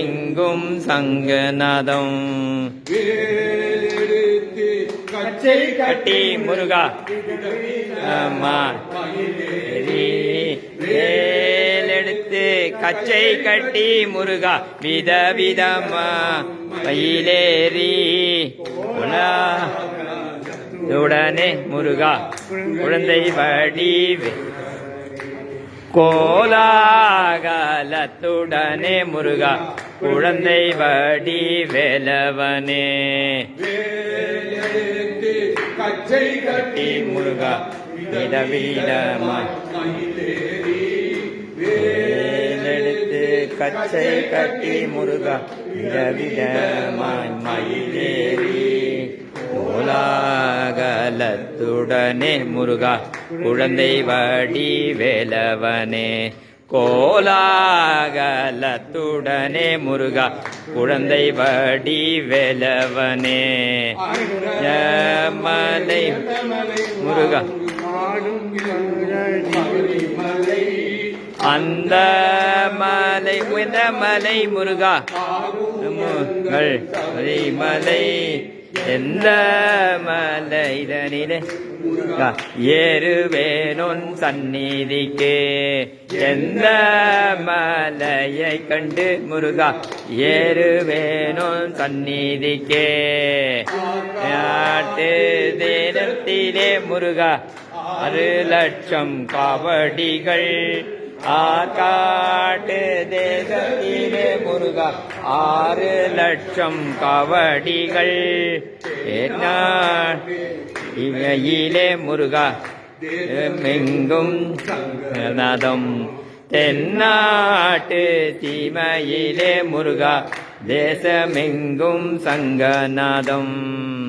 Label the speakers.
Speaker 1: எங்கும் சங்கநாதம்
Speaker 2: கச்சை
Speaker 1: கட்டி முருகா. வேலெடுத்து கச்சை கட்டி முருகா. விதவிதமா மயிலேறி உலா உடனே முருகா குழந்தை வடிவே. கோலாகலத்துடனே முருகா. குழந்தை வடி வேலவனே.
Speaker 2: கச்சை
Speaker 1: கட்டி முருகா
Speaker 2: மயிலேறி
Speaker 1: வேலெடுத்து கச்சை கட்டி முருகா விதவிதமாய் மயிலேறி. கோலாகலத்துடனே முருகா குழந்தை வடி வேலவனே. கோலாகலத்துடனே முருகா குழந்தை வடி வெலவனே. மலை முருகா.
Speaker 2: மலை
Speaker 1: அந்த மலை உயர்ந்த மலை முருகா. மலை எந்த மலை இதனிலே ஏறுவேனொன் சந்நிதிக்கே. எந்த மலையை கண்டு முருகா ஏறுவேனும் சந்நிதிக்கே? நாட்டு தேனத்திலே முருகா அறு லட்சம் காவடிகள் ஆக்காட்டு தேசத்திலே முருகா ஆறு லட்சம் கவடிகள். இவையிலே முருகா எங்கும் நாதம் தென்னாட்டு தீமையிலே முருகா தேசமெங்கும் சங்கநாதம்